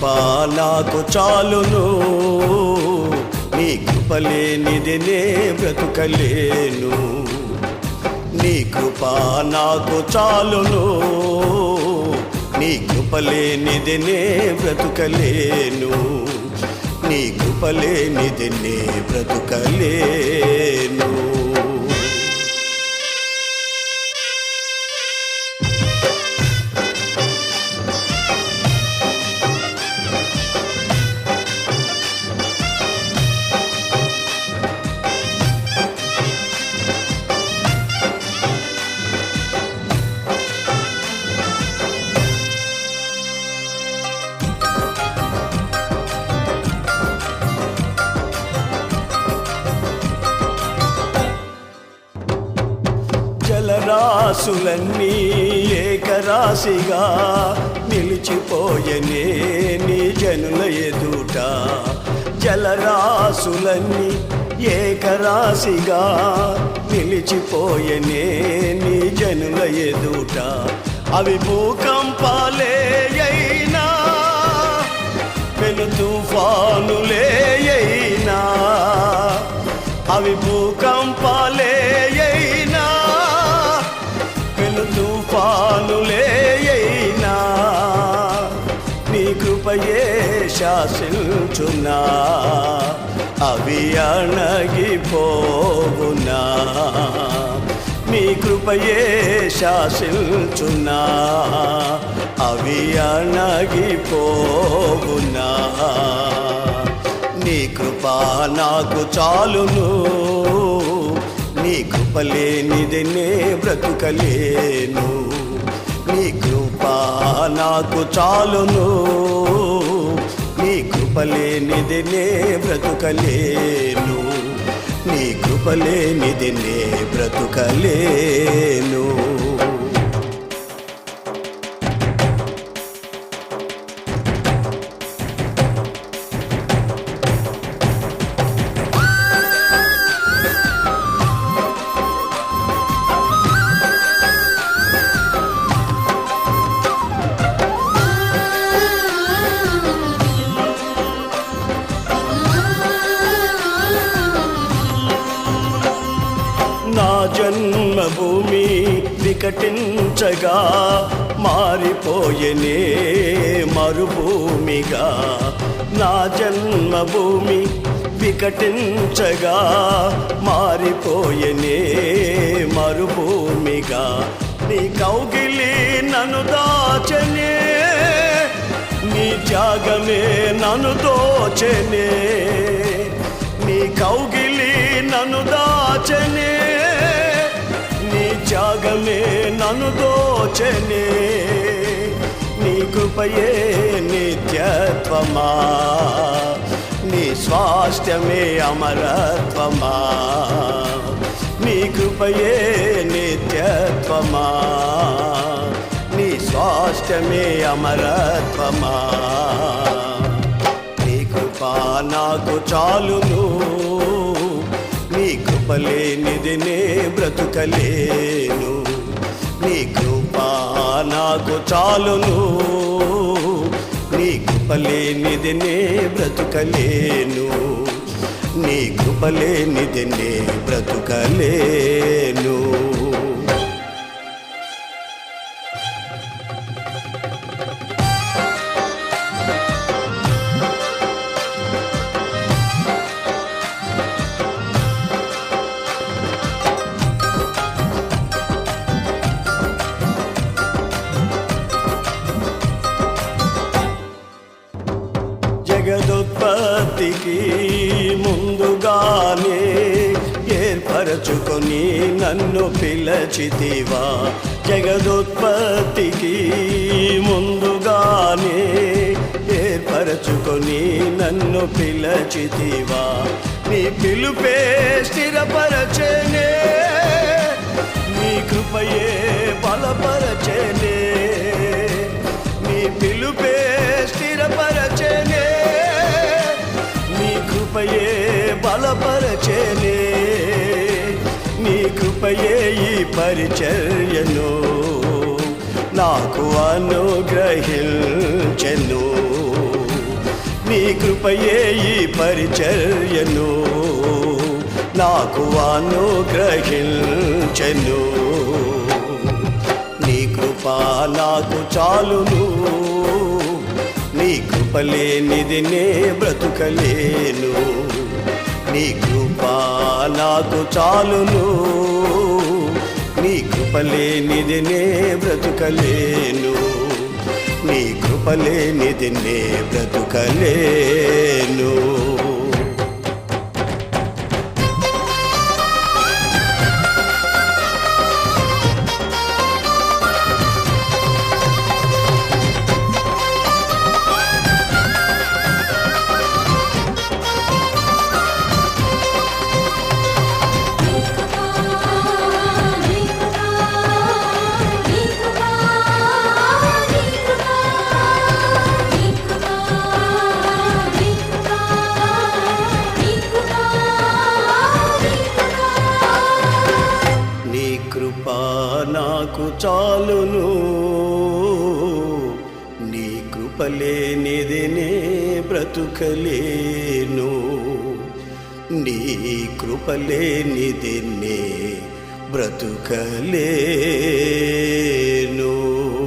కృప నాకు చాలును. నీ కృప లేనిది నే బ్రతుకలేను. నీ కృప నాకు చాలును. నీ కృప లేనిది నే బ్రతుకలేను. నీ కృప లేనిది నే బ్రతుకలేను. రాసులన్నీ ఏకరాశిగా నిలిచిపోయనే నీ జనుల ఎదుట. జలరాశులన్నీ ఏకరాశిగా నిలిచిపోయనే నీ జనుల ఎదుట. అవి భూకంపాలే కృపయే శాసించున్నా అవి అణగిపోవునా నీ కృపయే శాసించున్నా అవి అణగిపోవునా నీ కృప నాకు చాలును. నీ కృపలేనిది నే బ్రతుకలేను. నీ కృప నాకు చాలును. నీ కృపలేనిది నే బ్రతుకలేను. నీ కృపలేనిది నే బ్రతుకలేను. వికటించగా మారిపోయనే మరుభూమిగా. నా జన్మభూమి వికటించగా మారిపోయనే మరుభూమిగా. నీ కౌగిలి నన్ను దాచనే నీ త్యాగమే నన్ను దోచనే. నీ కౌగిలి నన్ను దాచనే మార్గమే నన్ను దోచనే. నీ కృపయే నిత్యత్వమా. నీ స్వాస్థ్యమే అమరత్వమా. నీ కృపయే నిత్యత్వమా. నీ స్వాస్థ్యమే అమరత్వమా. నీ కృప నాకు చాలును. నీ నే బ్రతుకలేను. నీ కృప నాకు చాలును. నీ కృప నే బ్రతుకలేను. నీ కృప లేనిది నే బ్రతుకలేను. ఉత్పత్తికి ముందుగానే ఏర్పరచుకొని నన్ను పిలచితివా. జగదుత్పత్తికి ముందుగానే ఏర్పరచుకొని నన్ను పిలచితివా. నీ పిలుపే స్థిరపరచనే నీ కృపయే బలపరచనే. నీ పిలుపే కృపయే ఈ పరిచర్యను నాకు అనుగ్రహించెను. నీ కృపయే ఈ పరిచర్యను నాకు అనుగ్రహించెను. నీ కృప నాకు చాలును. నీ కృపలేనిది నే బ్రతుకలేను. నీ కృప కృపా నాకు చాలును. నీ కృప లేనిది నే బ్రతుకలేను. నీ కృప లేనిది నే బ్రతుకలేను. చాలును. నీ కృపలేనిదినే బ్రతుకలేను. నీ కృపలేనిదినే లేనిది నే బ్రతుకలేను.